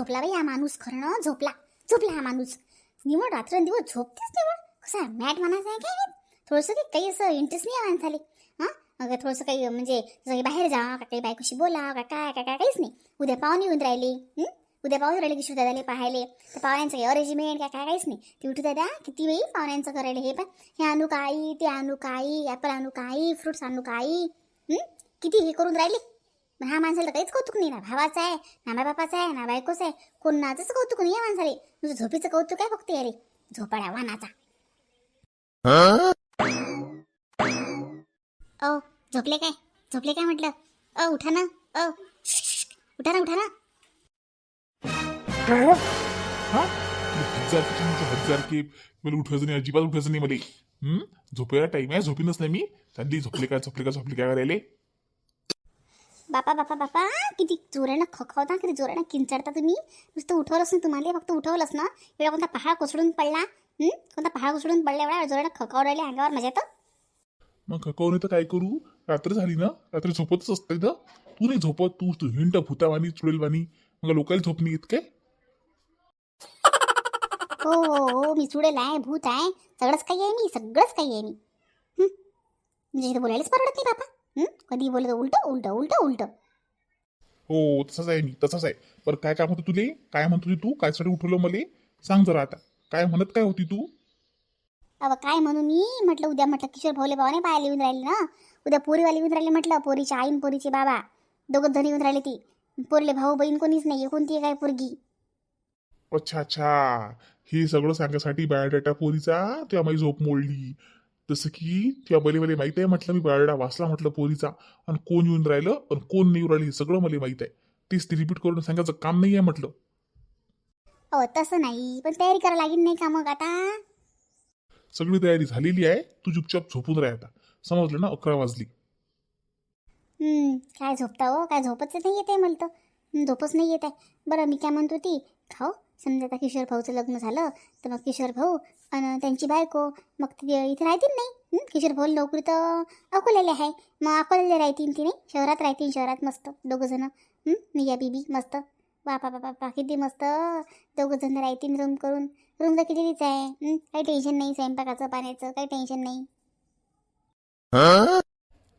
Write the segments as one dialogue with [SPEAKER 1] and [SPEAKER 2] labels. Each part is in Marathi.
[SPEAKER 1] झोपला बाई हा माणूस खरण झोपला. झोपला हा माणूस. निवड रात्रंदिवस झोपतेच निवड. कसा मॅट म्हणायचं आहे काय थोडंसं की काही असं इंटरेस्ट नाही आहे माणसाले हां? अगं थोडंसं काही म्हणजे जसं बाहेर जा का काही बायकोशी बोला का काय काय काय काहीच नाही. उद्या पाहुणे येऊन राहिले. उद्या पाहून राहिले की दादाले पाहायले. तर पाहुण्यांचं काही अरेंजमेंट काय काय काहीच नाही. ते उठू दादा किती वेळी पाहुण्यांचं करायला हे पण हे आणू काही ते आणू काही ॲपल आणू काही फ्रुट्स आणू काही. किती हे करून राहिले? हा माणसाला तर काहीच कौतुक नाही ना. भावाचं आहे ना माझ्या बापाचं आहे. ना बायकोचं आहे कोणाचंच कौतुक नाही या माणसाले. तुझं झोपीचं कौतुक आहे फक्त यारे झोपाड्या वानाचा. ओ झोपले काय? झोपले काय म्हटलं? अ उठा ना. अ उठा ना उठा ना.
[SPEAKER 2] काय हो? हा? हजार की म्हणजे हजार की मला उठायचं नाही अजिबात उठायचं नाही मला. झोपेला झोपायला आहे झोपीनच नाही मी. चालली झोपले का झोपले का झोपले काय करायले?
[SPEAKER 1] बापा बापा बापा किती जोरानं खखवता किती जोरानं किंचाळता तुम्ही. नुसतं उठवलंच नाही तुम्हाला फक्त उठवलंच ना. एवढा कोणता पहाड कोसळून पडला? कोणता पहाड कोसळून पडला एवढा जोरानं खखाव राहिले अंगावर मजा येतं
[SPEAKER 2] मग करून तर काय करू? रात्र झाली ना? रात्री झोपतच असते ना तू नाही झोपत तू तू हिंट भूतावानी चुडेलवानी मग लोकांना झोप नाही येत काय?
[SPEAKER 1] हो हो हो मी चुडेल आहे भूत आहे. सगळंच काही आहे मी सगळंच काही आहे मी? म्हणजे इथं बोलायलाच परवडत नाही बापा? कधी बोलत उलट उलट उलट उलट.
[SPEAKER 2] हो तसंच आहे मी तसंच आहे. बरं काय काय म्हणतो तुले? काय म्हणत होती तू? काय साठी उठवलं मला? सांग जरा आता. काय म्हणत काय होती तू?
[SPEAKER 1] अव काय म्हणू मी? म्हटलं उद्या म्हटलं किशोर भाऊले भावाने पाहायला येऊन राहिले ना. उद्या पोरीवाले येऊन राहिले म्हटलं पोरीची आईन पोरीचे बाबा. दोघं जण येऊन राहिले ती. पोरले भाऊ बहीण कोणीच नाही कोणती आहे काय पोरगी?
[SPEAKER 2] अच्छा अच्छा. हे सगळं सांगण्यासाठी बायोडाटा पोरीचा तेव्हा माझी झोप मोडली. जसं की तेव्हा बले मला माहीत आहे म्हटलं मी बायोडाटा वाचला म्हटलं पोरीचा. आणि कोण येऊन राहिलं आणि कोण नाही येऊन राहिलं हे सगळं मला माहीत आहे. तेच ते रिपीट करून सांगायचं काम नाही आहे म्हटलं.
[SPEAKER 1] अहो तसं नाही पण तयारी करायला लागेल नाही का मग आता?
[SPEAKER 2] सगळी तयारी झालेली आहे तू चुपचाप झोपून राह आता. समजलं ना अकरा वाजली.
[SPEAKER 1] हं, काय झोपता हो? काय झोपच नाही येते मला तर. हं, झोपच नाही येत आहे. बरं मी काय म्हणतो ती खाऊ? समजा आता किशोर भाऊचं लग्न झालं तर मग किशोर भाऊ आणि त्यांची बायको मग ते इथे राहतील नाही? किशोर भाऊ नोकरी तर अकोल्याला आहे. मग अकोल्याला राहतील की नाही? शहरात राहतील शहरात मस्त दोघं जण. हं, मिया बीबी मस्त. बापा बापा बापा किती मस्त. दोघं जण राहतील रूम करून. रूम तर कितीच आहे? हं, काही टेन्शन नाही स्वयंपाकाचं पाण्याचं काही टेन्शन नाही.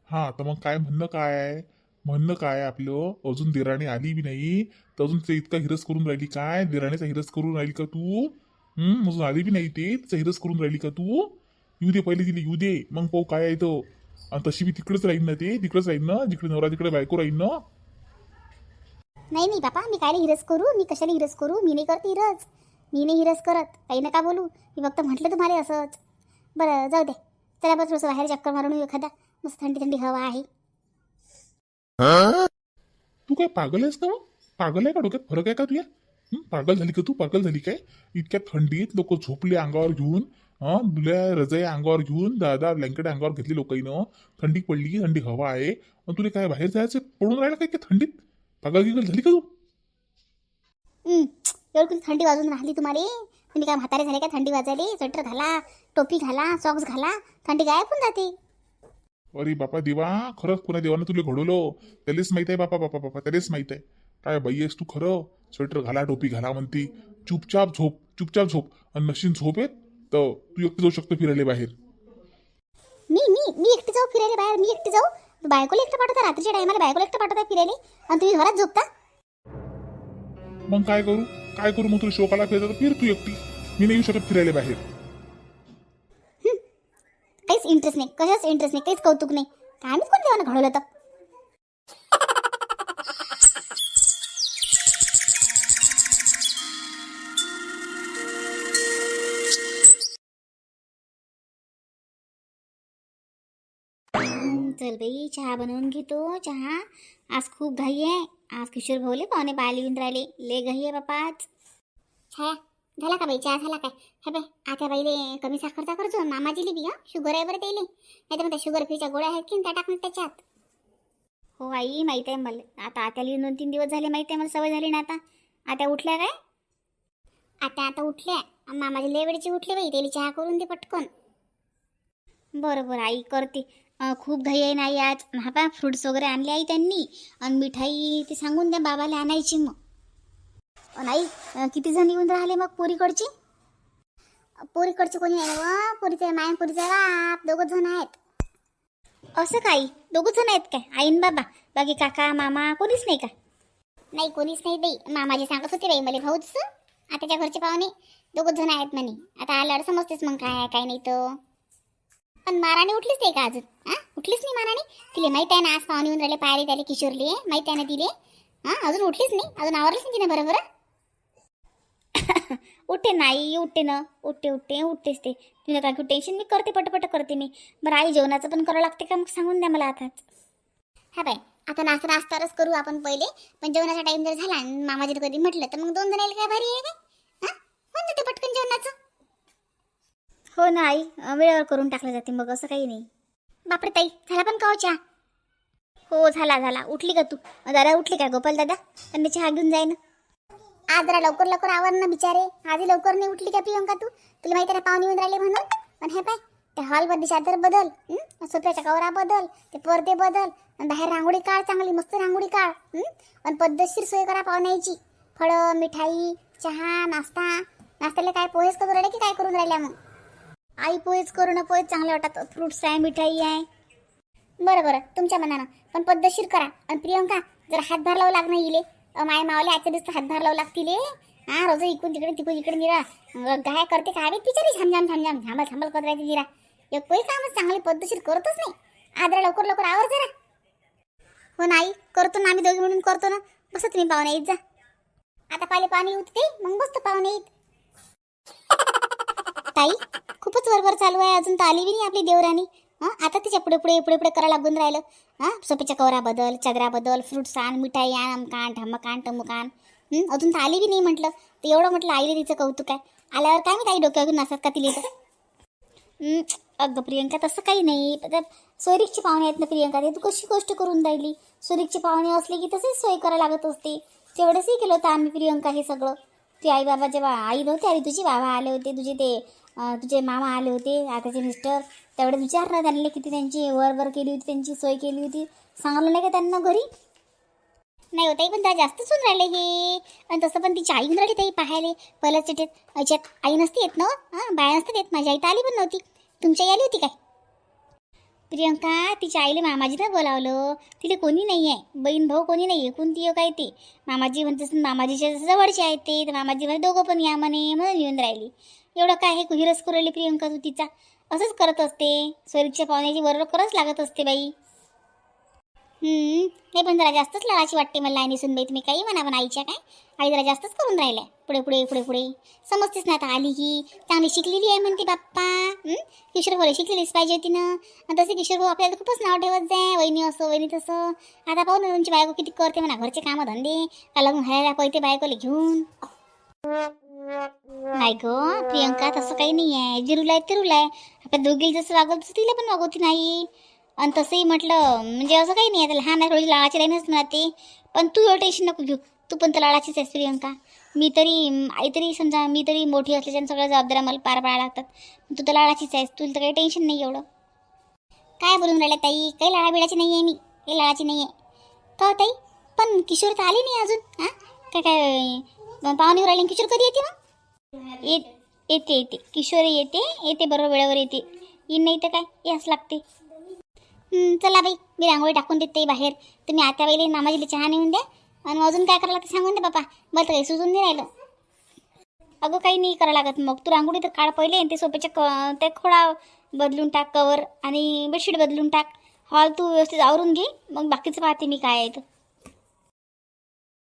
[SPEAKER 2] हा तर मग काय म्हणणं काय आहे? म्हणणं काय आपलं? अजून दिराणी आली बी नाही. तर अजून ते इतका हिरस करून राहिली काय? दिराणीचा हिरस करून राहिली का तू? हम्म अजून आली बी नाही ते. तिचा हिरस करून राहिली का तू? येऊ दे पहिले तिला येऊ दे. मग पाहू काय आहे तो आणि तशी बी तिकडेच राहीन ना ते. तिकडेच राहीन ना. जिकडे नवरा तिकडे बायको राहीन ना.
[SPEAKER 1] नाही नाही बापा मी काय हिरस करू? मी कशाला हिरस करू? मी नाही करते हिरस. मी नाही हिरस करत. काही नका बोलू? मी फक्त म्हटलं तुम्हाला असंच. बरं जाऊ दे. चला बरं थोडंसं बाहेर चक्कर मारून येऊ एखादा. मस्त थंडी थंडी हवा आहे.
[SPEAKER 2] तू काय पागल आहेस का मग पागल आहे का डोक्यात? फरक आहे का तुझ्या? पागल झाली का तू? पागल झाली काय? इतक्या थंडीत लोक झोपले अंगावर घेऊन दुल्या रजाई अंगावर घेऊन दादा ब्लँकेट अंगावर घेतली लोकांनं थंडी पडली थंडी हवा आहे. तुला काय बाहेर जायचं पडून राहिलं काय काय थंडीत? पागल गिगल झाली का तू?
[SPEAKER 1] एवढी थंडी वाजून राहिली तुम्हाला? तुम्ही काय म्हातारे झाले का? थंडी वाजायला? स्वेटर घाला टोपी घाला सॉक्स घाला थंडी गायब होऊन जाते.
[SPEAKER 2] अरे बापा देवा खरंच पुन्हा देवानं तुला घडवलं. त्यालाच माहीत आहे बापा बापा बापा त्यालाच माहीत आहे. काय बाई आहेस तू खरं? स्वेटर घाला टोपी घाला म्हणते. चुपचाप झोप चुपचाप झोप. आणि नशीन झोप येत तर तू एकटी जाऊ शकतो फिरायला बाहेर.
[SPEAKER 1] मी मी मी एकटी जाऊ फिरायला बाहेर मी एकटी जाऊ? बायकोला एकटं पाठवता रात्रीच्या टायमाला बायकोला एकटं पाठवता फिरायला? आणि तुम्ही घरात झोपता?
[SPEAKER 2] मग काय करू? काय करू मग तुला शोकाला फिरायचं तर फिर तू एकटी. मी नाही येऊ शकत फिरायला बाहेर.
[SPEAKER 1] काहीच इंटरेस्ट नाही. कशाच इंटरेस्ट नाही? काहीच कौतुक नाही. काय आम्हीच कोण देवानं घडवलं तर चल बाई, चहा बनवून घेतो. चहा. आज खूप घाई आहे. आज किशोर भाऊले पाहुणे पाहायला येऊन राहिले. ले घाई आहे बापा आज. छाया. झाला का बाई? चहा झाला काय? हे बाई आता बाईले कमी साखरचा करतो मामाजीले बी हा? शुगर आहे बरं त्याले. नाही तर मग शुगर फ्रीच्या गोळ्या आहेत की त्या टाकणार त्याच्यात. हो आई माहीत आहे मला. आता आत्याला येऊन दोन तीन दिवस झाले माहीत आहे मला सवय झाली ना आता. आता उठल्या काय? आता आता उठल्या. मामाजी लय वेळची उठले बाई त्याला चहा करून दे पटकन. बरं बरं आई करते. खूप घाई आहे ना आई आज. हा पा फ्रुट्स वगैरे आणले आई त्यांनी. आणि मिठाई ते सांगून द्या बाबाला आणायची मग. नाही. किती जण येऊन राहिले मग पोरीकडची? पोरीकडचे कोणी नाही व? पोरीचे माय पोरीचा बाप दोघं जण आहेत. असं काही? दोघं जण आहेत काय? आईन बाबा. बाकी काका मामा कोणीच नाही का? नाही कोणीच नाही बाई. मामाजी सांगत होते बाई मला भाऊच. आताच्या घरचे पाहुणे. दोघं जण आहेत म्हणे. आता आल्यावर समजतेच मग काय काय नाही तर पण महाराणी उठलीच नाही का अजून? हा उठलीच नाही महाराणी तिले माहीत आहे ना आज पाहुणे येऊन राहिले पाहिले त्याले किशोरले. माहीत आहे ना तिले. हा अजून उठलीच नाही. अजून आवरलीच नाही तिने बरोबर? उठते नाही उठते ना. उठते उठते उठतेच ते. तुला काय टेन्शन मी करते पटपट करते मी. बरं आई जेवणाचं पण करावं लागते का? मग सांगून द्या मला आताच. हा बाई आता नाश्ता नाश्ताच करू आपण पहिले. पण जेवणाचा टाइम जर झाला आणि मामाजी कधी म्हटलं तर मग दोन जण यायला काय भारी आहे काय? हा? होऊन जाते पटकन जेवणाचं. हो ना आई. वेळेवर करून टाकलं जाते मग असं काही नाही. बापरे ताई झाला पण का हो चहा? हो झाला झाला. उठली का तू? दादा उठली का गोपाल दादा? त्यांनी चहा घेऊन जाय ना. आज जरा लवकर लवकर आवर ना बिचारे. आजही लवकर नाही उठली का प्रियंका तू? तुला माहिती आहे ना पाहुणे येऊन राहिले म्हणून. पण हे पाय त्या हॉलमध्ये चादर बदल सोप्याच्या कवरा बदल ते पडदे बदल आणि बाहेर रांगोळी काढ चांगली मस्त रांगोळी काढ पण आणि पद्धतशीर सोय करा पाहुण्याची. फळं मिठाई चहा नाश्ता. नाश्त्याला काय पोहेच करून राहिले की काय करून राहिल्या मग? आई पोहेच करू ना पोहेच चांगले वाटतात फ्रुट्स आहे मिठाई आहे. बरं बरं तुमच्या मनानं. पण पद्धतशीर करा. आणि प्रियंका जर हातभार लावू लागणार इले. माय मावले आजच्या दिवस हातभार लावू लागतील हा रोज इकडून तिकडे तिकडून इकडे निरा. गाय काय करते काय बिचारी झामझाम झामझाम. झांबल झांबल करत राहते निरा. एक काही कामच चांगली पद्धतशीर करतच नाही. आदरा लवकर लवकर आवर जरा. हो नाही करतो ना आम्ही दोघी म्हणून करतो ना. बस तुम्ही पाहुणे येत जा. आता पाले पाणी उठते मग बसतो पाहुणे येत. ताई खूपच वरवर चालू आहे. अजून तर आली बी नाही आपली देवराणी. हां आता तिच्या पुढे पुढे पुढे पुढे करायला लागून राहिलं. हां सोप्याच्या कवरा बदल बदल फ्रुट्स आण मिठाई आण अमकान ठमकान टमुकान अजून तर आली बी नाही म्हटलं. तर एवढं म्हटलं आईले तिचं कौतुक आहे. आल्यावर काय मी ताई डोक्यावरून नसतात का तिले तर? अगं प्रियंका तसं काही नाही. पण पाहुणे आहेत ना प्रियंका ते तू कशी गोष्ट करून राहिली? सोयरीकची पाहुणे असले की तसेच सोय करायला लागत असते. तेवढंचही केलं होतं आम्ही प्रियंका हे सगळं. तुझी आई बाबा जेव्हा आई नव्हती आली तुझी बाबा आले होते तुझे ते तुझे मामा आले होते आताचे मिस्टर तेवढं विचार त्यांना किती त्यांची वर वर केली होती त्यांची सोय केली होती. सांगलं नाही का त्यांना घरी? नाही होताही पण त्या जास्तच होऊन राहिले हे. आणि तसं पण तिची आई होऊन राहिली ताई पाहायला. पहिल्याच चिठ्ठीत याच्यात आई नसती येत ना हो. हां. बाया नसतात येत. माझी आई तर आली पण नव्हती. तुमची आई आली होती काय? प्रियंका तिच्या आईला मामाजीनं बोलावलं. तिला कोणी नाही आहे. बहीण भाऊ कोणी नाही आहे. कोणती हो काय ते? मामाजी म्हणते मामाजीच्या जवळचे आहेत ते. तर मामाजी म्हणे दोघं पण या म्हणे म्हणून येऊन राहिली. एवढं काय हे कुहिरस प्रियंका तू तिचा? असंच करत असते. स्वरूपच्या पाहुण्याची बरोबर करच लागत असते बाई. नाही पण जरा जास्तच लाडाची वाटते मला आणि निसून बाई. तुम्ही काही म्हणा पण आईच्या काय? आई जरा जास्तच करून राहिल्या. पुढे पुढे पुढे पुढे. समजतेच ना आता आली ही. चांगली शिकलेली आहे म्हणते बाप्पा. किशोर भाऊ शिकलेलीच पाहिजे होती ना. आणि तसे किशोर भाऊ आपल्याला खूपच नाव ठेवत जाय. वहिनी असं वहिनी तसं. आता पाहू ना तुमची बायको किती करते म्हणा. घरचे कामं धंदे. का लग्न व्हायला पैते बायकोला घेऊन. नाही ग प्रियंका तसं काही नाही आहे जिरूला आहे तिरूला आहे. आपल्या दोघीला जसं वागवत तसं तिला पण वागवती नाही. आणि तसंही म्हटलं म्हणजे असं काही नाही आता लहान आहे थोडी लाळाची राहीनच म्हणा ते. पण तू एवढं टेन्शन नको घेऊ. तू पण तर लाळाचीच आहेस प्रियंका. मी तरी आई तरी समजा मी तरी मोठी असल्याच्या सगळ्या जबाबदाऱ्या मला पार पाडायला लागतात. तू तर लाळाचीच आहेस. तुला तर काही टेन्शन नाही एवढं. काय बोलून राहिल्या ताई? काही लाळा बिडाची नाही आहे मी. काही लाळाची नाही आहे का हो ताई? पण किशोर तर आली नाही अजून. हां? काय काय पाहुणे राहिले किशोर कधी येते मग? येत येते येते. किशोर येते येते बरोबर वेळेवर येते. येईन नाही तर काय? यास लागते. चला बाई मी रांगोळी टाकून देते बाहेर. तुम्ही आता वेळेला मामाजीला चहा नेऊन द्या. आणि अजून काय करायला लागतं सांगून द्या बापा. मला तर काही सुचून नाही राहिलं. अगं काही नाही करावं लागत मग. तू रांगोळी तर काढ पहिले आणि ते सोप्याच्या क त्या खोडा बदलून टाक कवर आणि बेडशीट बदलून टाक. हॉल तू व्यवस्थित आवरून घे. मग बाकीचं पाहते मी काय आहे तर.